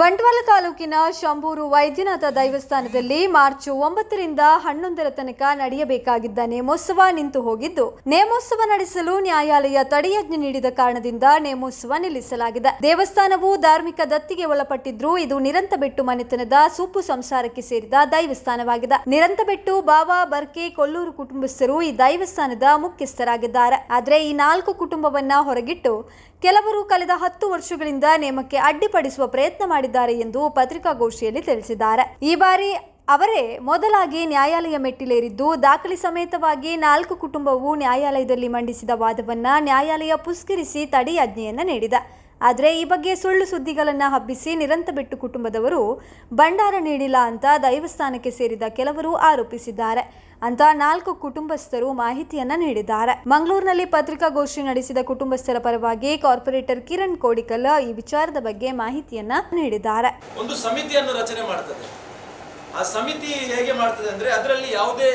ಬಂಟ್ವಾಳ ತಾಲೂಕಿನ ಶಂಭೂರು ವೈದ್ಯನಾಥ ದೈವಸ್ಥಾನದಲ್ಲಿ ಮಾರ್ಚ್ ಒಂಬತ್ತರಿಂದ ಹನ್ನೊಂದರ ತನಕ ನಡೆಯಬೇಕಾಗಿದ್ದ ನೇಮೋತ್ಸವ ನಿಂತು ಹೋಗಿದ್ದು, ನೇಮೋತ್ಸವ ನಡೆಸಲು ನ್ಯಾಯಾಲಯ ತಡೆಯಾಜ್ಞೆ ನೀಡಿದ ಕಾರಣದಿಂದ ನೇಮೋತ್ಸವ ನಿಲ್ಲಿಸಲಾಗಿದೆ. ದೇವಸ್ಥಾನವು ಧಾರ್ಮಿಕ ದತ್ತಿಗೆ ಒಳಪಟ್ಟಿದ್ರು ಇದು ನಿರಂತಬೆಟ್ಟು ಮನೆತನದ ಸೂಪು ಸಂಸಾರಕ್ಕೆ ಸೇರಿದ ದೈವಸ್ಥಾನವಾಗಿದೆ. ನಿರಂತಬೆಟ್ಟು ಬಾವಾ ಬರ್ಕೆ ಕೊಲ್ಲೂರು ಕುಟುಂಬಸ್ಥರು ಈ ದೈವಸ್ಥಾನದ ಮುಖ್ಯಸ್ಥರಾಗಿದ್ದಾರೆ. ಆದರೆ ಈ ನಾಲ್ಕು ಕುಟುಂಬವನ್ನ ಹೊರಗಿಟ್ಟು ಕೆಲವರು ಕಳೆದ ಹತ್ತು ವರ್ಷಗಳಿಂದ ನೇಮಕ್ಕೆ ಅಡ್ಡಿಪಡಿಸುವ ಪ್ರಯತ್ನ ಮಾಡಿದ್ದಾರೆ ಎಂದು ಪತ್ರಿಕಾಗೋಷ್ಠಿಯಲ್ಲಿ ತಿಳಿಸಿದ್ದಾರೆ. ಈ ಬಾರಿ ಅವರೇ ಮೊದಲಾಗಿ ನ್ಯಾಯಾಲಯ ಮೆಟ್ಟಿಲೇರಿದ್ದು, ದಾಖಲೆ ಸಮೇತವಾಗಿ ನಾಲ್ಕು ಕುಟುಂಬವು ನ್ಯಾಯಾಲಯದಲ್ಲಿ ಮಂಡಿಸಿದ ವಾದವನ್ನ ನ್ಯಾಯಾಲಯ ಪುಸ್ಕರಿಸಿ ತಡೆಯಾಜ್ಞೆಯನ್ನು ನೀಡಿದೆ. ಆದರೆ ಈ ಬಗ್ಗೆ ಸುಳ್ಳು ಸುದ್ದಿಗಳನ್ನು ಹಬ್ಬಿಸಿ ನಿರಂತಬೆಟ್ಟು ಕುಟುಂಬದವರು ಭಂಡಾರ ನೀಡಿಲ್ಲ ಅಂತ ದೈವಸ್ಥಾನಕ್ಕೆ ಸೇರಿದ ಕೆಲವರು ಆರೋಪಿಸಿದ್ದಾರೆ. ಅಂತ ನಾಲ್ಕು ಕುಟುಂಬಸ್ಥರು ಮಾಹಿತಿಯನ್ನ ನೀಡಿದ್ದಾರೆ. ಮಂಗಳೂರಿನಲ್ಲಿ ಪತ್ರಿಕಾಗೋಷ್ಠಿ ನಡೆಸಿದ ಕುಟುಂಬಸ್ಥರ ಪರವಾಗಿ ಕಾರ್ಪೊರೇಟರ್ ಕಿರಣ್ ಕೋಡಿಕಲ್ ಈ ವಿಚಾರದ ಬಗ್ಗೆ ಮಾಹಿತಿಯನ್ನ ನೀಡಿದ್ದಾರೆ. ಒಂದು ಸಮಿತಿಯನ್ನು ರಚನೆ ಮಾಡ್ತದೆ. ಆ ಸಮಿತಿ ಹೇಗೆ ಮಾಡ್ತದೆ ಅಂದ್ರೆ ಅದರಲ್ಲಿ ಯಾವುದೇ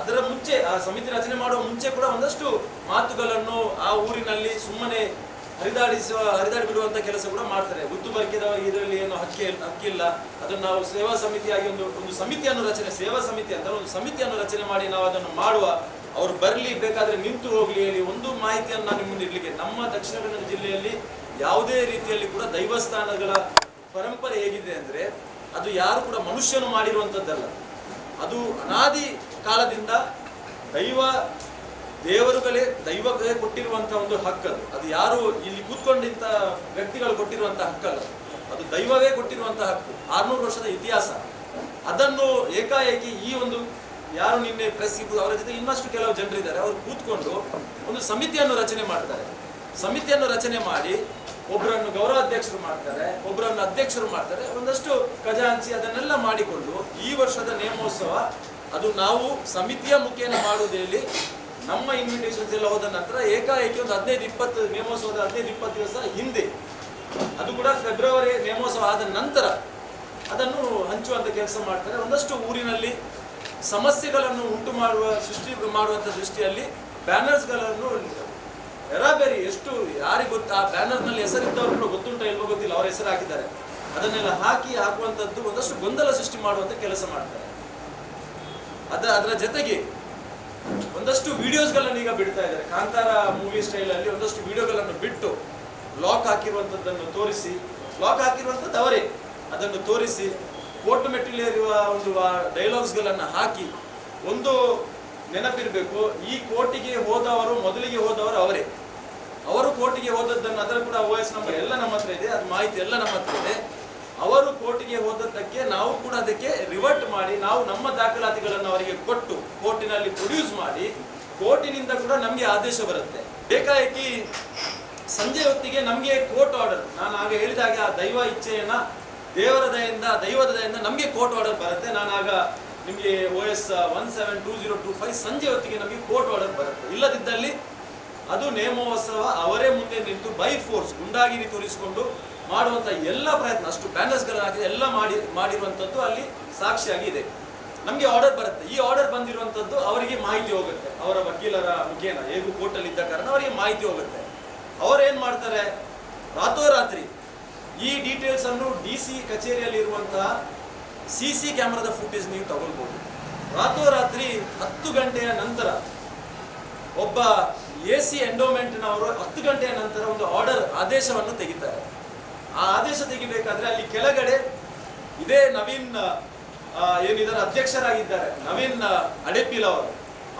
ಅದರ ಮುಂಚೆ ಆ ಸಮಿತಿ ರಚನೆ ಮಾಡುವ ಮುಂಚೆ ಕೂಡ ಒಂದಷ್ಟು ಮಾತುಗಳನ್ನು ಆ ಊರಿನಲ್ಲಿ ಸುಮ್ಮನೆ ಹರಿದಾಡಿಸುವ ಹರಿದಾಡಿ ಬಿಡುವಂತ ಕೆಲಸ ಕೂಡ ಮಾಡ್ತಾರೆ. ಗುತ್ತು ಬರ್ಕಿದ ಇದರಲ್ಲಿ ಏನು ಹಕ್ಕಿ ಹಕ್ಕಿಲ್ಲ. ಅದನ್ನು ನಾವು ಸೇವಾ ಸಮಿತಿಯಾಗಿ ಒಂದು ಒಂದು ಸಮಿತಿಯನ್ನು ರಚನೆ ಸೇವಾ ಸಮಿತಿ ಅಂತ ಒಂದು ಸಮಿತಿಯನ್ನು ರಚನೆ ಮಾಡಿ ನಾವು ಅದನ್ನು ಮಾಡುವ ಅವರು ಬರಲಿ, ಬೇಕಾದ್ರೆ ನಿಂತು ಹೋಗ್ಲಿ ಹೇಳಿ ಒಂದು ಮಾಹಿತಿಯನ್ನು ನಾನು ನಿಮ್ಮ ಮುಂದೆ ಇಡ್ಲಿಕ್ಕೆ ನಮ್ಮ ದಕ್ಷಿಣ ಕನ್ನಡ ಜಿಲ್ಲೆಯಲ್ಲಿ ಯಾವುದೇ ರೀತಿಯಲ್ಲಿ ಕೂಡ ದೈವಸ್ಥಾನಗಳ ಪರಂಪರೆ ಹೇಗಿದೆ ಅಂದರೆ ಅದು ಯಾರು ಕೂಡ ಮನುಷ್ಯನು ಮಾಡಿರುವಂಥದ್ದಲ್ಲ ಅದು ಅನಾದಿ ಕಾಲದಿಂದ ದೈವ ದೇವರುಗಳೇ ದೈವಗಳೇ ಕೊಟ್ಟಿರುವಂತಹ ಒಂದು ಹಕ್ಕದು. ಅದು ಯಾರು ಇಲ್ಲಿ ಕೂತ್ಕೊಂಡಿದ್ದ ವ್ಯಕ್ತಿಗಳು ಕೊಟ್ಟಿರುವಂತಹ ಹಕ್ಕಲ್ಲ. ಅದು ದೈವವೇ ಕೊಟ್ಟಿರುವಂತಹ ಹಕ್ಕು. ಆರ್ನೂರು ವರ್ಷದ ಇತಿಹಾಸ. ಅದನ್ನು ಏಕಾಏಕಿ ಈ ಒಂದು ಯಾರು ನಿನ್ನೆ ಪ್ರೆಸ್ ಅವರ ಜೊತೆ ಇನ್ನಷ್ಟು ಕೆಲವು ಜನರಿದ್ದಾರೆ. ಅವರು ಕೂತ್ಕೊಂಡು ಒಂದು ಸಮಿತಿಯನ್ನು ರಚನೆ ಮಾಡ್ತಾರೆ. ಸಮಿತಿಯನ್ನು ರಚನೆ ಮಾಡಿ ಒಬ್ಬರನ್ನು ಗೌರವಾಧ್ಯಕ್ಷರು ಮಾಡ್ತಾರೆ ಒಬ್ಬರನ್ನು ಅಧ್ಯಕ್ಷರು ಮಾಡ್ತಾರೆ. ಒಂದಷ್ಟು ಖಜಾಂಚಿ ಅದನ್ನೆಲ್ಲ ಮಾಡಿಕೊಂಡು ಈ ವರ್ಷದ ನೇಮೋತ್ಸವ, ಅದು ನಾವು ಸಮಿತಿಯ ಮುಖೇನ ಮಾಡುವುದರಲ್ಲಿ ನಮ್ಮ ಇನ್ವಿಟೇಷನ್ಸ್ ಎಲ್ಲ ಹೋದ ನಂತರ ಏಕಾಏಕಿ ಒಂದು ಹದಿನೈದು ಇಪ್ಪತ್ತು ನೇಮೋತ್ಸವದ ಹದಿನೈದು ಇಪ್ಪತ್ತು ದಿವಸ ಹಿಂದೆ, ಅದು ಕೂಡ ಫೆಬ್ರವರಿ ನೇಮೋತ್ಸವ ಆದ ನಂತರ ಅದನ್ನು ಹಂಚುವಂಥ ಕೆಲಸ ಮಾಡ್ತಾರೆ. ಒಂದಷ್ಟು ಊರಿನಲ್ಲಿ ಸಮಸ್ಯೆಗಳನ್ನು ಉಂಟು ಮಾಡುವ, ಸೃಷ್ಟಿ ಮಾಡುವಂಥ ದೃಷ್ಟಿಯಲ್ಲಿ ಬ್ಯಾನರ್ಸ್ಗಳನ್ನು ಎರಾಬೇರಿ ಎಷ್ಟು ಯಾರಿಗೆ ಗೊತ್ತು, ಆ ಬ್ಯಾನರ್ನಲ್ಲಿ ಹೆಸರಿದ್ದವರು ಕೂಡ ಗೊತ್ತುಂಟ ಇಲ್ವೋ ಗೊತ್ತಿಲ್ಲ, ಅವರ ಹೆಸರು ಹಾಕಿದ್ದಾರೆ ಅದನ್ನೆಲ್ಲ ಹಾಕಿ ಹಾಕುವಂಥದ್ದು ಒಂದಷ್ಟು ಗೊಂದಲ ಸೃಷ್ಟಿ ಮಾಡುವಂಥ ಕೆಲಸ ಮಾಡ್ತಾರೆ. ಅದ, ಅದರ ಜೊತೆಗೆ ಒಂದಷ್ಟು ವಿಡಿಯೋಸ್ಗಳನ್ನು ಈಗ ಬಿಡ್ತಾ ಇದ್ದಾರೆ. ಕಾಂತಾರ ಮೂವಿ ಸ್ಟೈಲ್ ಅಲ್ಲಿ ಒಂದಷ್ಟು ವಿಡಿಯೋಗಳನ್ನು ಬಿಟ್ಟು ಲಾಕ್ ಹಾಕಿರುವಂಥದ್ದನ್ನು ತೋರಿಸಿ ಲಾಕ್ ಹಾಕಿರುವಂಥದ್ದು ಅವರೇ. ಅದನ್ನು ತೋರಿಸಿ ಕೋರ್ಟ್ ಮೆಟ್ಟಿಲೇರುವ ಒಂದು ಡೈಲಾಗ್ಸ್ಗಳನ್ನು ಹಾಕಿ, ಒಂದು ನೆನಪಿರಬೇಕು, ಈ ಕೋರ್ಟಿಗೆ ಹೋದವರು, ಮೊದಲಿಗೆ ಹೋದವರು ಅವರೇ. ಅವರು ಕೋರ್ಟಿಗೆ ಹೋದದ್ದನ್ನು ಅದರ ಕೂಡ ಓ ಎಸ್ ನಂಬರ್ ಎಲ್ಲ ನಮ್ಮ ಹತ್ರ ಇದೆ, ಅದು ಮಾಹಿತಿ ಎಲ್ಲ ನಮ್ಮ ಹತ್ರ ಇದೆ. ಅವರು ಕೋರ್ಟಿಗೆ ಹೋದದ್ದಕ್ಕೆ ನಾವು ಕೂಡ ಅದಕ್ಕೆ ರಿವರ್ಟ್ ಮಾಡಿ, ನಾವು ನಮ್ಮ ದಾಖಲಾತಿಗಳನ್ನು ಅವರಿಗೆ ಕೊಟ್ಟು, ಕೋರ್ಟಿನಲ್ಲಿ ಪ್ರೊಡ್ಯೂಸ್ ಮಾಡಿ, ಕೋರ್ಟಿನಿಂದ ಕೂಡ ನಮಗೆ ಆದೇಶ ಬರುತ್ತೆ. ಬೇಕಾಗಿ ಸಂಜೆ ಹೊತ್ತಿಗೆ ನಮಗೆ ಕೋರ್ಟ್ ಆರ್ಡರ್ ನಾನು ಆಗ ಹೇಳಿದಾಗ ಆ ದೈವ ಇಚ್ಛೆಯನ್ನು, ದೇವರ ದಯಿಂದ ದೈವದ ದಯಿಂದ ನಮಗೆ ಕೋರ್ಟ್ ಆರ್ಡರ್ ಬರುತ್ತೆ. ನಾನು ಆಗ ನಿಮಗೆ O S one seven two zero two five ಸಂಜೆ ಹೊತ್ತಿಗೆ ನಮಗೆ ಕೋರ್ಟ್ ಆರ್ಡರ್ ಬರುತ್ತೆ. ಇಲ್ಲದಿದ್ದಲ್ಲಿ ಅದು ನೇಮೋತ್ಸವ ಅವರೇ ಮುಂದೆ ನಿಂತು ಬೈ ಫೋರ್ಸ್ ಗುಂಡಾಗಿರಿ ತೋರಿಸಿಕೊಂಡು ಮಾಡುವಂತ ಎಲ್ಲ ಪ್ರಯತ್ನ, ಅಷ್ಟು ಬ್ಯಾನರ್ಸ್ಗಳನ್ನು ಹಾಕಿದೆ ಎಲ್ಲ ಮಾಡಿ ಮಾಡಿರುವಂಥದ್ದು ಅಲ್ಲಿ ಸಾಕ್ಷಿಯಾಗಿ ಇದೆ. ನಮಗೆ ಆರ್ಡರ್ ಬರುತ್ತೆ. ಈ ಆರ್ಡರ್ ಬಂದಿರುವಂಥದ್ದು ಅವರಿಗೆ ಮಾಹಿತಿ ಹೋಗುತ್ತೆ. ಅವರ ವಕೀಲರ ಮುಖೇನ, ಹೇಗೂ ಕೋರ್ಟಲ್ಲಿ ಇದ್ದ ಕಾರಣ ಅವರಿಗೆ ಮಾಹಿತಿ ಹೋಗುತ್ತೆ. ಅವರೇನು ಏನ್ ಮಾಡ್ತಾರೆ? ರಾತ್ರೋರಾತ್ರಿ ಈ ಡೀಟೇಲ್ಸ್ ಅನ್ನು ಡಿ ಸಿ ಕಚೇರಿಯಲ್ಲಿ ಇರುವಂತಹ ಸಿ ಸಿ ಕ್ಯಾಮ್ರಾದ ಫುಟೇಜ್ ನೀವು ತಗೊಳ್ಬೋದು. ರಾತ್ರೋರಾತ್ರಿ ಹತ್ತು ಗಂಟೆಯ ನಂತರ ಒಬ್ಬ ಎ ಸಿ ಎಂಡೋಮೆಂಟ್ನವರು ಹತ್ತು ಗಂಟೆಯ ನಂತರ ಒಂದು ಆರ್ಡರ್ ಆದೇಶವನ್ನು ತೆಗಿತಾರೆ. ಆ ಆದೇಶ ತೆಗಿಬೇಕಾದ್ರೆ ಅಲ್ಲಿ ಕೆಳಗಡೆ ಇದೇ ನವೀನ್ ಏನಿದ್ದಾರೆ ಅಧ್ಯಕ್ಷರಾಗಿದ್ದಾರೆ. ನವೀನ್ ಅಡೆಪಿಲ್ ಅವರು.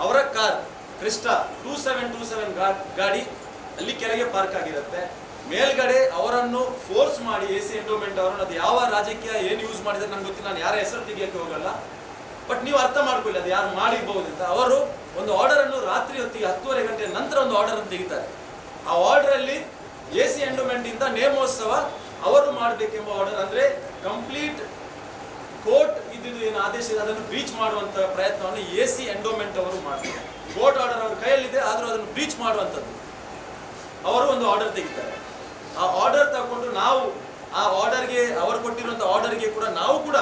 ಅವರ car, Crysta two seven two seven ಗಾಡಿ ಅಲ್ಲಿ ಕೆಳಗೆ ಪಾರ್ಕ್ ಆಗಿರುತ್ತೆ. ಮೇಲ್ಗಡೆ ಅವರನ್ನು ಫೋರ್ಸ್ ಮಾಡಿ ಎ ಸಿ ಎಂಡೋಮೆಂಟ್ ಅವರನ್ನು, ಅದು ಯಾವ ರಾಜಕೀಯ, ಏನು ಯೂಸ್ ಮಾಡಿದ್ರೆ ನಂಗೆ ಗೊತ್ತಿಲ್ಲ, ನಾನು ಯಾರ ಹೆಸರು ತೆಗಿಯಕ್ಕೆ ಹೋಗಲ್ಲ. ಬಟ್ ನೀವು ಅರ್ಥ ಮಾಡ್ಕೊಳ್ಳಿ, ಅದು ಯಾರು ಮಾಡಿರ್ಬಹುದು ಅಂತ. ಅವರು ಒಂದು ಆರ್ಡರ್ ಅನ್ನು ರಾತ್ರಿ ಹೊತ್ತಿಗೆ ಹತ್ತುವರೆ ಗಂಟೆ ನಂತರ ಒಂದು ಆರ್ಡರ್ ಅನ್ನು ತೆಗಿತಾರೆ. ಆ ಆರ್ಡರ್ ಅಲ್ಲಿ ಎ ಸಿ ಎಂಡೋಮೆಂಟ್ ಇಂದ ನೇಮೋತ್ಸವ ಅವರು ಮಾಡಬೇಕೆಂಬ ಆರ್ಡರ್ ಅಂದ್ರೆ ಕಂಪ್ಲೀಟ್ ಕೋರ್ಟ್ ಇದ್ದಿದ್ದು ಏನು ಆದೇಶ ಇದೆ, ಅದನ್ನು ಬ್ರೀಚ್ ಮಾಡುವಂತ ಪ್ರಯತ್ನವನ್ನು ಎ ಸಿ ಎಂಡೋಮೆಂಟ್ ಅವರು ಮಾಡ್ತಾರೆ. ಕೋರ್ಟ್ ಆರ್ಡರ್ ಅವ್ರ ಕೈಯಲ್ಲಿದೆ, ಆದರೂ ಅದನ್ನು ಬ್ರೀಚ್ ಮಾಡುವಂಥದ್ದು. ಅವರು ಒಂದು ಆರ್ಡರ್ ತೆಗಿತಾರೆ. ಆ ಆರ್ಡರ್ ತಗೊಂಡು ನಾವು, ಆ ಆರ್ಡರ್ಗೆ ಅವರು ಕೊಟ್ಟಿರುವಂಥ ಆರ್ಡರ್ಗೆ ಕೂಡ ನಾವು ಕೂಡ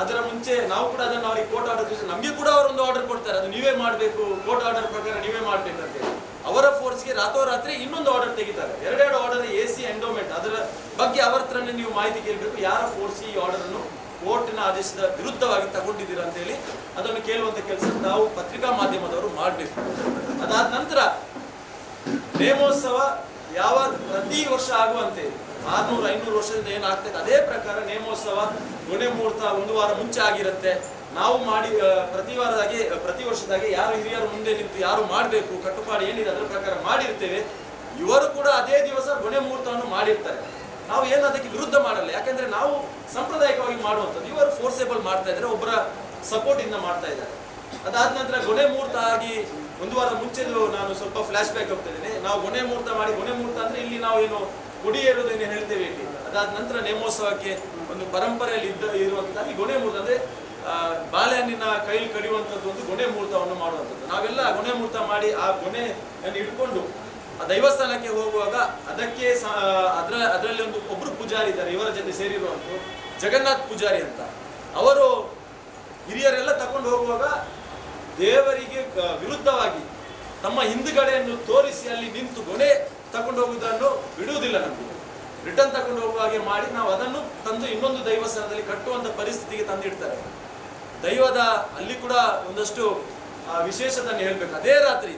ಅದರ ಮುಂಚೆ, ನಾವು ಕೂಡ ಅದನ್ನು ಅವರಿಗೆ ಕೋರ್ಟ್ ಆರ್ಡರ್ ನಮಗೆ ಕೂಡ ಅವರು ಒಂದು ಆರ್ಡರ್ ಕೊಡ್ತಾರೆ. ಅದು ನೀವೇ ಮಾಡಬೇಕು ಕೋರ್ಟ್ ಆರ್ಡರ್ ಪ್ರಕಾರ ನೀವೇ ಮಾಡಬೇಕಂತ ಹೇಳಿ. ಅವರ ಫೋರ್ಸ್ಗೆ ರಾತ್ರೋರಾತ್ರಿ ಇನ್ನೊಂದು ಆರ್ಡರ್ ತೆಗಿತಾರೆ. ಎರಡೆರಡು ಆರ್ಡರ್ ಎ ಸಿ ಎಂಡೋಮೆಂಟ್ ಅದರ ಬಗ್ಗೆ ಅವರ ಹತ್ರನೇ ನೀವು ಮಾಹಿತಿ ಕೇಳಬೇಕು ಯಾರ ಫೋರ್ಸ್ ಈ ಆರ್ಡರ್ ಅನ್ನು ಕೋರ್ಟಿನ ಆದೇಶದ ವಿರುದ್ಧವಾಗಿ ತಗೊಂಡಿದ್ದೀರಾ ಅಂತ ಹೇಳಿ ಅದನ್ನು ಕೇಳುವಂತ ಕೆಲಸ ನಾವು ಪತ್ರಿಕಾ ಮಾಧ್ಯಮದವರು ಮಾಡಬೇಕು. ಅದಾದ ನಂತರ ನೇಮೋತ್ಸವ ಯಾವ ಪ್ರತಿ ವರ್ಷ ಆಗುವಂತೆ ಆರ್ನೂರು, ಐನೂರು ವರ್ಷದಿಂದ ಏನಾಗ್ತದೆ? ಅದೇ ಪ್ರಕಾರ ನೇಮೋತ್ಸವ ಕೊನೆ ಮುಹೂರ್ತ ಒಂದು ವಾರ ಮುಂಚೆ ಆಗಿರುತ್ತೆ. ನಾವು ಮಾಡಿ ಪ್ರತಿ ವಾರದಾಗೆ ಪ್ರತಿ ವರ್ಷದಾಗೆ ಯಾರು ಹಿರಿಯರು ಮುಂದೆ ನಿಂತು ಯಾರು ಮಾಡಬೇಕು, ಕಟ್ಟುಪಾಡು ಏನಿದೆ ಅದರ ಪ್ರಕಾರ ಮಾಡಿರ್ತೇವೆ. ಇವರು ಕೂಡ ಅದೇ ದಿವಸ ಕೊನೆ ಮುಹೂರ್ತವನ್ನು ಮಾಡಿರ್ತಾರೆ. ನಾವು ಏನು ಅದಕ್ಕೆ ವಿರುದ್ಧ ಮಾಡಲ್ಲ. ಯಾಕಂದ್ರೆ ನಾವು ಸಾಂಪ್ರದಾಯಿಕವಾಗಿ ಮಾಡುವಂಥದ್ದು. ಇವರು ಫೋರ್ಸೇಬಲ್ ಮಾಡ್ತಾ ಇದ್ದಾರೆ, ಒಬ್ಬರ ಸಪೋರ್ಟ್ ಇಂದ ಮಾಡ್ತಾ ಇದ್ದಾರೆ. ಅದಾದ ನಂತರ ಗೊನೆ ಮುಹೂರ್ತ ಆಗಿ ಒಂದು ವಾರ ಮುಂಚೆ ನಾನು ಸ್ವಲ್ಪ ಫ್ಲಾಶ್ ಬ್ಯಾಕ್ ಹೋಗ್ತಾ ಇದ್ದೇನೆ. ನಾವು ಗೊನೆ ಮುಹೂರ್ತ ಮಾಡಿ ಗೊನೆ ಮುಹೂರ್ತ ಅಂದ್ರೆ ಇಲ್ಲಿ ನಾವು ಏನು ಗುಡಿ ಏರುವುದೇನು ಹೇಳ್ತೇವೆ ಇಲ್ಲಿ. ಅದಾದ ನಂತರ ನೇಮೋತ್ಸವಕ್ಕೆ ಒಂದು ಪರಂಪರೆಯಲ್ಲಿ ಇದ್ದ, ಇರುವಂತಹ ಈ ಗೊನೆ ಮುಹೂರ್ತ ಅಂದ್ರೆ ಬಾಳೆಹಣ್ಣಿನ ಕೈಲಿ ಕಡಿಯುವಂಥದ್ದು ಒಂದು ಗೊನೆ ಮುಹೂರ್ತವನ್ನು ಮಾಡುವಂಥದ್ದು. ನಾವೆಲ್ಲ ಗೊನೆ ಮುಹೂರ್ತ ಮಾಡಿ ಆ ಗೊನೆಯನ್ನು ಇಟ್ಕೊಂಡು ಆ ದೈವಸ್ಥಾನಕ್ಕೆ ಹೋಗುವಾಗ ಅದಕ್ಕೆ ಅದರ, ಅದರಲ್ಲಿ ಒಂದು ಒಬ್ಬರು ಪೂಜಾರಿ ಇದ್ದಾರೆ, ಇವರ ಜೊತೆ ಸೇರಿರುವಂಥದ್ದು ಜಗನ್ನಾಥ್ ಪೂಜಾರಿ ಅಂತ. ಅವರು ಹಿರಿಯರೆಲ್ಲ ತಕೊಂಡು ಹೋಗುವಾಗ ದೇವರಿಗೆ ವಿರುದ್ಧವಾಗಿ ತಮ್ಮ ಹಿಂದುಗಡೆಯನ್ನು ತೋರಿಸಿ ಅಲ್ಲಿ ನಿಂತು ಗೊನೆ ತಕೊಂಡು ಹೋಗುವುದನ್ನು ಬಿಡುವುದಿಲ್ಲ ನಮಗೆ. ರಿಟರ್ನ್ ತಕೊಂಡು ಹೋಗುವ ಹಾಗೆ ಮಾಡಿ ನಾವು ಅದನ್ನು ತಂದು ಇನ್ನೊಂದು ದೈವಸ್ಥಾನದಲ್ಲಿ ಕಟ್ಟುವಂಥ ಪರಿಸ್ಥಿತಿಗೆ ತಂದಿಡ್ತಾರೆ. ದೈವದ ಅಲ್ಲಿ ಕೂಡ ಒಂದಷ್ಟು ವಿಶೇಷತೆಯನ್ನು ಹೇಳ್ಬೇಕು. ಅದೇ ರಾತ್ರಿ,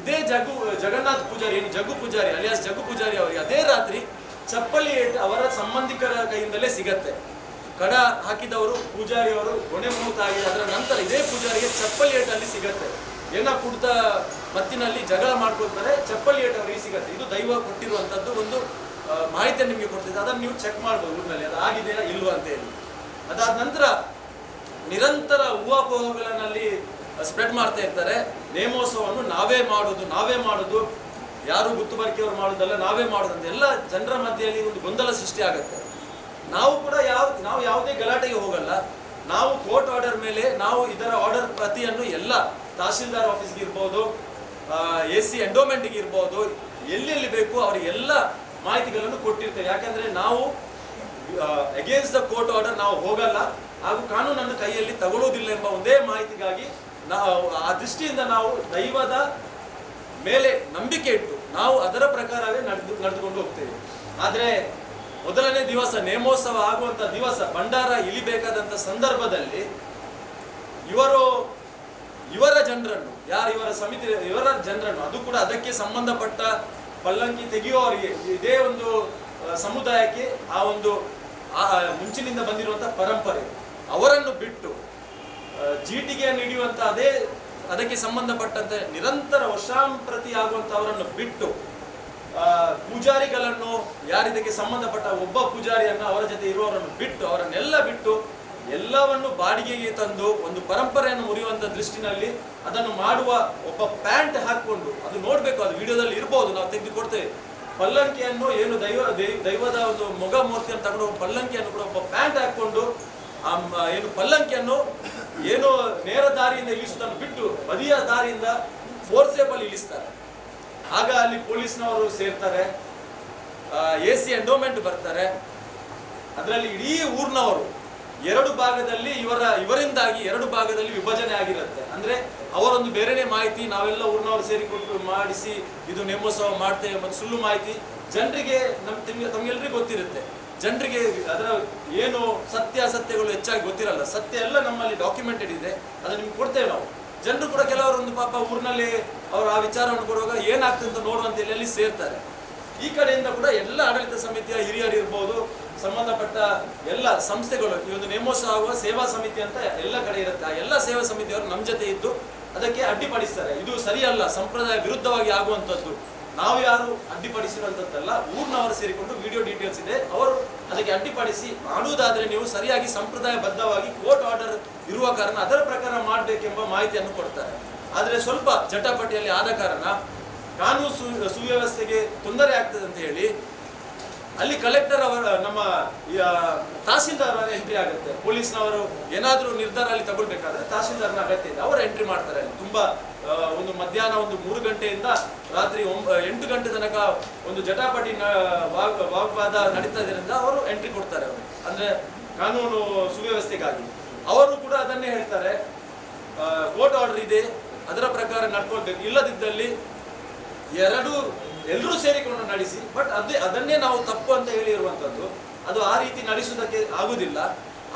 ಇದೇ ಜಗು, ಜಗನ್ನಾಥ್ ಪೂಜಾರಿ, ಏನು ಜಗ್ಗು ಪೂಜಾರಿ, ಅಲಿಯಾಸ್ ಜಗ್ಗು ಪೂಜಾರಿ ಅವರಿಗೆ ಅದೇ ರಾತ್ರಿ ಚಪ್ಪಲಿ ಅವರ ಸಂಬಂಧಿಕರ ಕೈಯಿಂದಲೇ ಸಿಗತ್ತೆ. ಕಡ ಹಾಕಿದವರು ಪೂಜಾರಿ ಅವರು ಮೂತ ಆಗಿ ಆಗಿದೆ ಅದರ ನಂತರ ಇದೇ ಪೂಜಾರಿಗೆ ಚಪ್ಪಲಿ ಏಟಲ್ಲಿ ಸಿಗತ್ತೆ. ಏನ ಕುಡ್ತ ಮತ್ತಿನಲ್ಲಿ ಜಗಳ ಮಾಡ್ಕೊಳ್ತಾರೆ, ಚಪ್ಪಲಿ ಏಟ್ ಅವರಿಗೆ ಸಿಗತ್ತೆ. ಇದು ದೈವ ಕೊಟ್ಟಿರುವಂಥದ್ದು ಒಂದು ಮಾಹಿತಿ ನಿಮಗೆ ಕೊಡ್ತಿದ್ದೆ. ಅದನ್ನು ನೀವು ಚೆಕ್ ಮಾಡ್ಬೋದು ಊರಿನಲ್ಲಿ. ಅದು ಆಗಿದೆಯಾ ಇಲ್ವಾ ಅಂತ ಹೇಳಿ. ಅದಾದ ನಂತರ ನಿರಂತರ ಊಹಾಪೋಹಗಳಲ್ಲಿ ಸ್ಪ್ರೆಡ್ ಮಾಡ್ತಾ ಇರ್ತಾರೆ. ನೇಮೋತ್ಸವವನ್ನು ನಾವೇ ಮಾಡೋದು ನಾವೇ ಮಾಡೋದು. ಯಾರು ಗುತ್ತುಬರ್ಕಿಯವರು ಮಾಡೋದಲ್ಲ, ನಾವೇ ಮಾಡೋದು ಅಂತ ಎಲ್ಲ ಜನರ ಮಧ್ಯೆಯಲ್ಲಿ ಒಂದು ಗೊಂದಲ ಸೃಷ್ಟಿ ಆಗುತ್ತೆ. ನಾವು ಕೂಡ ಯಾವ, ನಾವು ಯಾವುದೇ ಗಲಾಟೆಗೆ ಹೋಗಲ್ಲ. ನಾವು ಕೋರ್ಟ್ ಆರ್ಡರ್ ಮೇಲೆ ನಾವು ಇದರ ಆರ್ಡರ್ ಪ್ರತಿಯನ್ನು ಎಲ್ಲ ತಹಶೀಲ್ದಾರ್ ಆಫೀಸ್ಗೆ ಇರ್ಬೋದು ಎ ಸಿ ಎಂಡೋಮೆಂಟ್ಗೆ ಇರ್ಬೋದು, ಎಲ್ಲೆಲ್ಲಿ ಬೇಕು ಅವರಿಗೆಲ್ಲ ಮಾಹಿತಿಗಳನ್ನು ಕೊಟ್ಟಿರ್ತೇವೆ. ಯಾಕಂದರೆ ನಾವು ಅಗೇನ್ಸ್ಟ್ ದ ಕೋರ್ಟ್ ಆರ್ಡರ್ ನಾವು ಹೋಗಲ್ಲ. ಹಾಗೂ ಕಾನೂನನ್ನು ಕೈಯಲ್ಲಿ ತಗೊಳ್ಳೋದಿಲ್ಲ ಎಂಬ ಒಂದೇ ಮಾಹಿತಿಗಾಗಿ ನಾವು ಆ ದೃಷ್ಟಿಯಿಂದ ನಾವು ದೈವದ ಮೇಲೆ ನಂಬಿಕೆ ಇಟ್ಟು ನಾವು ಅದರ ಪ್ರಕಾರವೇ ನಡೆದು ನಡೆದುಕೊಂಡು ಹೋಗ್ತೇವೆ. ಆದರೆ ಮೊದಲನೇ ದಿವಸ ನೇಮೋತ್ಸವ ಆಗುವಂಥ ದಿವಸ, ಭಂಡಾರ ಇಳಿಬೇಕಾದಂಥ ಸಂದರ್ಭದಲ್ಲಿ ಇವರು ಇವರ ಜನರನ್ನು, ಯಾರು ಇವರ ಸಮಿತಿ, ಇವರ ಜನರನ್ನು, ಅದು ಕೂಡ ಅದಕ್ಕೆ ಸಂಬಂಧಪಟ್ಟ ಪಲ್ಲಂಕಿ ತೆಗೆಯುವವರಿಗೆ ಇದೇ ಒಂದು ಸಮುದಾಯಕ್ಕೆ ಆ ಒಂದು ಮುಂಚಿನಿಂದ ಬಂದಿರುವಂಥ ಪರಂಪರೆ. ಅವರನ್ನು ಬಿಟ್ಟು ಜೀಟಿಗೆಯನ್ನು ಹಿಡಿಯುವಂಥ ಅದೇ, ಅದಕ್ಕೆ ಸಂಬಂಧಪಟ್ಟಂತೆ ನಿರಂತರ ವರ್ಷಾಂಪ್ರತಿ ಆಗುವಂತ ಅವರನ್ನು ಬಿಟ್ಟು ಪೂಜಾರಿಗಳನ್ನು, ಯಾರಿದಕ್ಕೆ ಸಂಬಂಧಪಟ್ಟ ಒಬ್ಬ ಪೂಜಾರಿಯನ್ನು ಅವರ ಜೊತೆ ಇರುವವರನ್ನು ಬಿಟ್ಟು, ಅವರನ್ನೆಲ್ಲ ಬಿಟ್ಟು ಎಲ್ಲವನ್ನು ಬಾಡಿಗೆಗೆ ತಂದು ಒಂದು ಪರಂಪರೆಯನ್ನು ಮುರಿಯುವಂತ ದೃಷ್ಟಿನಲ್ಲಿ ಅದನ್ನು ಮಾಡುವ ಒಬ್ಬ ಪ್ಯಾಂಟ್ ಹಾಕೊಂಡು ಅದು ನೋಡಬೇಕು, ಅದು ವಿಡಿಯೋದಲ್ಲಿ ಇರ್ಬೋದು, ನಾವು ತೆಗೆದು ಕೊಡ್ತೇವೆ. ಪಲ್ಲಂಕಿಯನ್ನು ಏನು ದೈವ ದೈವದ ಒಂದು ಮೊಗ ಮೂರ್ತಿಯನ್ನು ತಗೊಂಡು ಪಲ್ಲಂಕಿಯನ್ನು ಕೂಡ ಒಬ್ಬ ಪ್ಯಾಂಟ್ ಹಾಕೊಂಡು ಆ, ಏನು ಪಲ್ಲಂಕಿಯನ್ನು ಏನು ನೇರ ದಾರಿಯಿಂದ ಇಳಿಸುವುದನ್ನು ಬಿಟ್ಟು ಬದಿಯ ದಾರಿಯಿಂದ ಫೋರ್ಸೇಬಲ್ ಇಳಿಸ್ತಾರೆ. ಆಗ ಅಲ್ಲಿ ಪೊಲೀಸ್ನವರು ಸೇರ್ತಾರೆ. ಎ ಸಿ ಎಂಡೋಮೆಂಟ್ ಬರ್ತಾರೆ. ಅದರಲ್ಲಿ ಇಡೀ ಊರ್ನವರು ಎರಡು ಭಾಗದಲ್ಲಿ ಇವರ, ಇವರಿಂದಾಗಿ ಎರಡು ಭಾಗದಲ್ಲಿ ವಿಭಜನೆ ಆಗಿರುತ್ತೆ. ಅಂದ್ರೆ ಅವರೊಂದು ಬೇರೆನೇ ಮಾಹಿತಿ ನಾವೆಲ್ಲ ಊರಿನವರು ಸೇರಿಕೊಂಡು ಮಾಡಿಸಿ ಇದು ನೇಮೋತ್ಸವ ಮಾಡ್ತೇವೆ ಮತ್ತು ಸುಳ್ಳು ಮಾಹಿತಿ ಜನರಿಗೆ ನಮ್ಮ ತಮಗೆ ತಮ್ಗೆಲ್ರಿಗೂ ಗೊತ್ತಿರುತ್ತೆ. ಜನರಿಗೆ ಅದರ ಏನು ಸತ್ಯ, ಅಸತ್ಯಗಳು ಹೆಚ್ಚಾಗಿ ಗೊತ್ತಿರಲ್ಲ. ಸತ್ಯ ಎಲ್ಲ ನಮ್ಮಲ್ಲಿ ಡಾಕ್ಯುಮೆಂಟೆಡ್ ಇದೆ. ಅದು ನಿಮ್ಗೆ ಕೊಡ್ತೇವೆ ನಾವು. ಜನರು ಕೂಡ ಕೆಲವರು ಒಂದು ಪಾಪ ಊರಿನಲ್ಲಿ ಅವರು ಆ ವಿಚಾರವನ್ನು ಕೊಡುವಾಗ ಏನಾಗ್ತದೆ ಅಂತ ನೋಡುವಂತ ಅಲ್ಲಿ ಸೇರ್ತಾರೆ. ಈ ಕಡೆಯಿಂದ ಕೂಡ ಎಲ್ಲ ಆಡಳಿತ ಸಮಿತಿಯ ಹಿರಿಯರು ಇರ್ಬೋದು, ಸಂಬಂಧಪಟ್ಟ ಎಲ್ಲ ಸಂಸ್ಥೆಗಳು, ಈ ಒಂದು ನೇಮೋತ್ಸವ ಆಗುವ ಸೇವಾ ಸಮಿತಿ ಅಂತ ಎಲ್ಲ ಕಡೆ ಇರುತ್ತೆ. ಆ ಎಲ್ಲ ಸೇವಾ ಸಮಿತಿಯವರು ನಮ್ಮ ಜೊತೆ ಇದ್ದು ಅದಕ್ಕೆ ಅಡ್ಡಿಪಡಿಸ್ತಾರೆ. ಇದು ಸರಿಯಲ್ಲ, ಸಂಪ್ರದಾಯ ವಿರುದ್ಧವಾಗಿ ಆಗುವಂಥದ್ದು. ನಾವು ಯಾರು ಅಡ್ಡಿಪಡಿಸಿರುವಂಥದ್ದಲ್ಲ ಊರ್ನವರು ಸೇರಿಕೊಂಡು ವಿಡಿಯೋ ಡೀಟೇಲ್ಸ್ ಇದೆ. ಅವರು ಅದಕ್ಕೆ ಅಡ್ಡಿಪಡಿಸಿ ಮಾಡುವುದಾದ್ರೆ ನೀವು ಸರಿಯಾಗಿ ಸಂಪ್ರದಾಯಬದ್ಧವಾಗಿ ಕೋರ್ಟ್ ಆರ್ಡರ್ ಇರುವ ಕಾರಣ ಅದರ ಪ್ರಕಾರ ಮಾಡಬೇಕೆಂಬ ಮಾಹಿತಿಯನ್ನು ಕೊಡ್ತಾರೆ. ಆದರೆ ಸ್ವಲ್ಪ ಜಟಾಪಟಿಯಲ್ಲಿ ಆದ ಕಾರಣ, ಕಾನೂನು ಸುವ್ಯವಸ್ಥೆಗೆ ತೊಂದರೆ ಆಗ್ತದೆ ಅಂತ ಹೇಳಿ ಅಲ್ಲಿ ಕಲೆಕ್ಟರ್ ಅವರ, ನಮ್ಮ ತಹಸೀಲ್ದಾರ್ ಎಂಟ್ರಿ ಆಗುತ್ತೆ. ಪೊಲೀಸ್ನವರು ಏನಾದರೂ ನಿರ್ಧಾರ ಅಲ್ಲಿ ತಗೊಳ್ಬೇಕಾದ್ರೆ ತಹಸೀಲ್ದಾರ್ನ ಅಗತ್ಯ ಇದೆ ಅವರು ಎಂಟ್ರಿ ಮಾಡ್ತಾರೆ ಅಲ್ಲಿ. ತುಂಬ ಒಂದು ಮಧ್ಯಾಹ್ನ ಒಂದು ಮೂರು ಗಂಟೆಯಿಂದ ರಾತ್ರಿ ಎಂಟು ಗಂಟೆ ತನಕ ಒಂದು ಜಟಾಪಟಿ ವಾಗ್ವಾದ ನಡೀತಾ ಇದರಿಂದ ಅವರು ಎಂಟ್ರಿ ಕೊಡ್ತಾರೆ ಅವರು. ಅಂದರೆ ಕಾನೂನು ಸುವ್ಯವಸ್ಥೆಗಾಗಿ. ಅವರು ಕೂಡ ಅದನ್ನೇ ಹೇಳ್ತಾರೆ. ಕೋರ್ಟ್ ಆರ್ಡರ್ ಇದೆ. ಅದರ ಪ್ರಕಾರ ನಡ್ಕೊಳ್ಬೇಕು. ಇಲ್ಲದಿದ್ದಲ್ಲಿ ಎರಡು ಎಲ್ಲರೂ ಸೇರಿಕೊಂಡು ನಡೆಸಿ ಬಟ್ ಅದೇ, ಅದನ್ನೇ ನಾವು ತಪ್ಪು ಅಂತ ಹೇಳಿರುವಂಥದ್ದು. ಅದು ಆ ರೀತಿ ನಡೆಸುವುದಕ್ಕೆ ಆಗುದಿಲ್ಲ.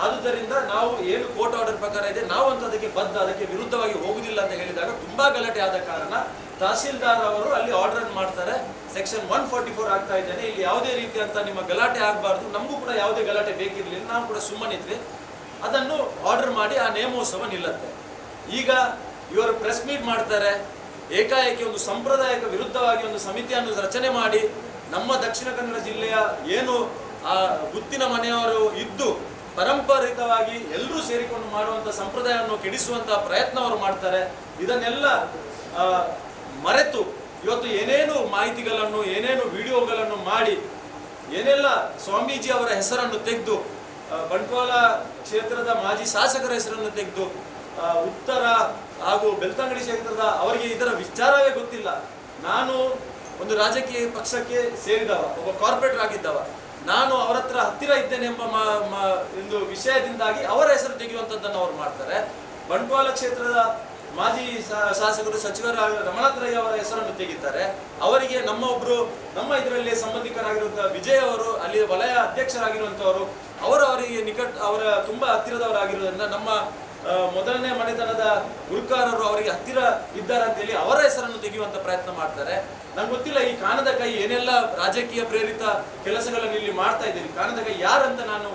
ಆದುದರಿಂದ ನಾವು ಏನು ಕೋರ್ಟ್ ಆರ್ಡರ್ ಪ್ರಕಾರ ಇದೆ, ನಾವು ಅಂತ ಅದಕ್ಕೆ ಬದ್ಧ, ಅದಕ್ಕೆ ವಿರುದ್ಧವಾಗಿ ಹೋಗುದಿಲ್ಲ ಅಂತ ಹೇಳಿದಾಗ ತುಂಬಾ ಗಲಾಟೆ ಆದ ಕಾರಣ ತಹಸೀಲ್ದಾರ್ ಅವರು ಅಲ್ಲಿ ಆರ್ಡರ್ ಮಾಡ್ತಾರೆ. ಸೆಕ್ಷನ್ ಒನ್ ಫಾರ್ಟಿ ಫೋರ್ ಆಗ್ತಾ ಇದ್ದೇನೆ. ಇಲ್ಲಿ ಯಾವುದೇ ರೀತಿ ಅಂತ ನಿಮ್ಮ ಗಲಾಟೆ ಆಗಬಾರ್ದು. ನಮಗೂ ಕೂಡ ಯಾವುದೇ ಗಲಾಟೆ ಬೇಕಿರಲಿಲ್ಲ. ನಾವು ಕೂಡ ಸುಮ್ಮನಿದ್ವಿ ಅದನ್ನು ಆರ್ಡರ್ ಮಾಡಿ ಆ ನೇಮೋತ್ಸವ ನಿಲ್ಲುತ್ತೆ. ಈಗ ಇವರು ಪ್ರೆಸ್ ಮೀಟ್ ಮಾಡ್ತಾರೆ. ಏಕಾಏಕಿ ಒಂದು ಸಂಪ್ರದಾಯಕ್ಕೆ ವಿರುದ್ಧವಾಗಿ ಒಂದು ಸಮಿತಿಯನ್ನು ರಚನೆ ಮಾಡಿ ನಮ್ಮ ದಕ್ಷಿಣ ಕನ್ನಡ ಜಿಲ್ಲೆಯ ಏನು ಆ ಗುತ್ತಿನ ಮನೆಯವರು ಇದ್ದು ಪರಂಪರಿತವಾಗಿ ಎಲ್ಲರೂ ಸೇರಿಕೊಂಡು ಮಾಡುವಂಥ ಸಂಪ್ರದಾಯವನ್ನು ಕೆಡಿಸುವಂತ ಪ್ರಯತ್ನ ಅವರು ಮಾಡ್ತಾರೆ. ಇದನ್ನೆಲ್ಲ ಮರೆತು ಇವತ್ತು ಏನೇನು ಮಾಹಿತಿಗಳನ್ನು, ಏನೇನು ವಿಡಿಯೋಗಳನ್ನು ಮಾಡಿ, ಏನೆಲ್ಲ ಸ್ವಾಮೀಜಿ ಅವರ ಹೆಸರನ್ನು ತೆಗೆದು ಬಂಟ್ವಾಳ ಕ್ಷೇತ್ರದ ಮಾಜಿ ಶಾಸಕರ ಹೆಸರನ್ನು ತೆಗೆದು ಉತ್ತರ ಹಾಗೂ ಬೆಳ್ತಂಗಡಿ ಕ್ಷೇತ್ರದ ಅವರಿಗೆ ಇದರ ವಿಚಾರವೇ ಗೊತ್ತಿಲ್ಲ. ನಾನು ಒಂದು ರಾಜಕೀಯ ಪಕ್ಷಕ್ಕೆ ಸೇರಿದವ, ಒಬ್ಬ ಕಾರ್ಪೊರೇಟರ್ ಆಗಿದ್ದವ. ನಾನು ಅವರ ಹತ್ರ ಹತ್ತಿರ ಇದ್ದೇನೆ ಎಂಬ ಒಂದು ವಿಷಯದಿಂದಾಗಿ ಅವರ ಹೆಸರು ತೆಗೆಯುವಂಥದ್ದನ್ನು ಅವರು ಮಾಡ್ತಾರೆ. ಬಂಟ್ವಾಳ ಕ್ಷೇತ್ರದ ಮಾಜಿ ಶಾಸಕರು ಸಚಿವರ ರಮನಾಥ್ ರೈ ಅವರ ಹೆಸರನ್ನು ತೆಗಿತಾರೆ ಅವರಿಗೆ ನಮ್ಮ ಒಬ್ರು, ನಮ್ಮ ಇದರಲ್ಲಿ ಸಂಬಂಧಿಕರಾಗಿರುವಂತಹ ವಿಜಯ್ ಅವರು ಅಲ್ಲಿ ವಲಯ ಅಧ್ಯಕ್ಷರಾಗಿರುವಂತವರು ಅವರು ಅವರಿಗೆ ನಿಕಟ, ಅವರ ತುಂಬಾ ಹತ್ತಿರದವರಾಗಿರುವುದರಿಂದ ನಮ್ಮ ಮೊದಲನೇ ಮನೆತನದ ಗುರುಕಾರರು ಅವರಿಗೆ ಹತ್ತಿರ ಇದ್ದಾರೆ ಅಂತ ಹೇಳಿ ಅವರ ಹೆಸರನ್ನು ತೆಗೆಯುವಂತ ಪ್ರಯತ್ನ ಮಾಡ್ತಾರೆ. ನಂಗೆ ಗೊತ್ತಿಲ್ಲ, ಈ ಕಾಣದ ಕೈ ಏನೆಲ್ಲ ರಾಜಕೀಯ ಪ್ರೇರಿತ ಕೆಲಸಗಳನ್ನು ಇಲ್ಲಿ ಮಾಡ್ತಾ ಇದ್ದೀನಿ ಕಾಣದ ಕೈ ಯಾರಂತ ನಾನು,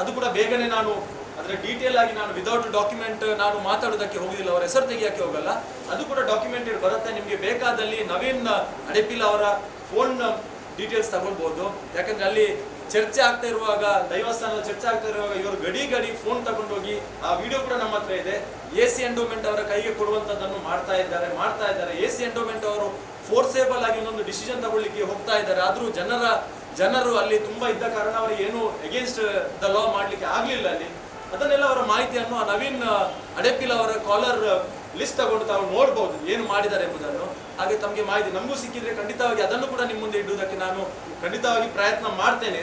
ಅದು ಕೂಡ ಬೇಗನೆ ನಾನು ಅದರ ಡೀಟೇಲ್ ಆಗಿ ನಾನು ವಿದೌಟ್ ಡಾಕ್ಯುಮೆಂಟ್ ನಾನು ಮಾತಾಡೋದಕ್ಕೆ ಹೋಗುದಿಲ್ಲ, ಅವರ ಹೆಸರು ತೆಗಿಯಕ್ಕೆ ಹೋಗಲ್ಲ. ಅದು ಕೂಡ ಡಾಕ್ಯುಮೆಂಟೆಡ್ ಬರುತ್ತೆ, ನಿಮಗೆ ಬೇಕಾದಲ್ಲಿ ನವೀನ್ ಅಡೆಪಿಲ್ ಅವರ ಫೋನ್ ಡೀಟೇಲ್ಸ್ ತಗೊಳ್ಬೋದು. ಯಾಕಂದ್ರೆ ಅಲ್ಲಿ ಚರ್ಚೆ ಆಗ್ತಾ ಇರುವಾಗ ದೈವಸ್ಥಾನದ ಚರ್ಚೆ ಆಗ್ತಾ ಇರುವಾಗ ಇವರು ಗಡಿ ಗಡಿ ಫೋನ್ ತಗೊಂಡೋಗಿ ಆ ವಿಡಿಯೋ ಕೂಡ ನಮ್ಮ ಹತ್ರ ಇದೆ. ಎ ಸಿ ಎಂಡೋಮೆಂಟ್ ಅವರ ಕೈಗೆ ಕೊಡುವಂತದ್ದನ್ನು ಮಾಡ್ತಾ ಇದ್ದಾರೆ ಮಾಡ್ತಾ ಇದ್ದಾರೆ. ಎ ಸಿ ಎಂಡೋಮೆಂಟ್ ಅವರು ಫೋರ್ಸೇಬಲ್ ಆಗಿ ಒಂದೊಂದು ಡಿಸಿಷನ್ ತಗೊಳ್ಳಿಕ್ಕೆ ಹೋಗ್ತಾ ಇದ್ದಾರೆ. ಆದರೂ ಜನರ, ಜನರು ಅಲ್ಲಿ ತುಂಬಾ ಇದ್ದ ಕಾರಣ ಅವರು ಏನು ಅಗೇನ್ಸ್ಟ್ ದ ಲಾ ಮಾಡ್ಲಿಕ್ಕೆ ಆಗ್ಲಿಲ್ಲ ಅಲ್ಲಿ. ಅದನ್ನೆಲ್ಲ ಅವರ ಮಾಹಿತಿಯನ್ನು ನವೀನ್ ಅಡೆಪಿಲ್ ಅವರ ಕಾಲರ್ ಲಿಸ್ಟ್ ತಗೊಂಡು ತಾವು ನೋಡ್ಬೋದು, ಏನು ಮಾಡಿದ್ದಾರೆ ಎಂಬುದನ್ನು. ಹಾಗೆ ತಮಗೆ ಮಾಹಿತಿ ನಮಗೂ ಸಿಕ್ಕಿದ್ರೆ ಖಂಡಿತವಾಗಿ ಅದನ್ನು ಕೂಡ ನಿಮ್ಮ ಮುಂದೆ ಇಡುವುದಕ್ಕೆ ನಾನು ಖಂಡಿತವಾಗಿ ಪ್ರಯತ್ನ ಮಾಡ್ತೇನೆ.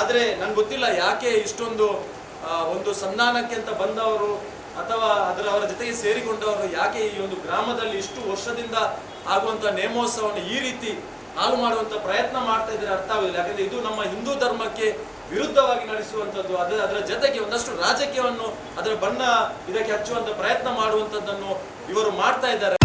ಆದರೆ ನಂಗೆ ಗೊತ್ತಿಲ್ಲ ಯಾಕೆ ಇಷ್ಟೊಂದು ಒಂದು ಸಂಧಾನಕ್ಕೆ ಅಂತ ಬಂದವರು ಅಥವಾ ಅದರ ಅವರ ಜೊತೆಗೆ ಸೇರಿಕೊಂಡವರು ಯಾಕೆ ಈ ಒಂದು ಗ್ರಾಮದಲ್ಲಿ ಇಷ್ಟು ವರ್ಷದಿಂದ ಆಗುವಂಥ ನೇಮೋತ್ಸವವನ್ನು ಈ ರೀತಿ ಹಾಳು ಮಾಡುವಂಥ ಪ್ರಯತ್ನ ಮಾಡ್ತಾ ಇದ್ದಾರೆ ಅರ್ಥ ಆಗುದಿಲ್ಲ. ಯಾಕಂದ್ರೆ ಇದು ನಮ್ಮ ಹಿಂದೂ ಧರ್ಮಕ್ಕೆ ವಿರುದ್ಧವಾಗಿ ನಡೆಸುವಂಥದ್ದು ಅದರ ಅದರ ಜೊತೆಗೆ ಒಂದಷ್ಟು ರಾಜಕೀಯವನ್ನು, ಅದರ ಬಣ್ಣ ಇದಕ್ಕೆ ಹಚ್ಚುವಂಥ ಪ್ರಯತ್ನ ಮಾಡುವಂಥದ್ದನ್ನು ಇವರು ಮಾಡ್ತಾ ಇದ್ದಾರೆ.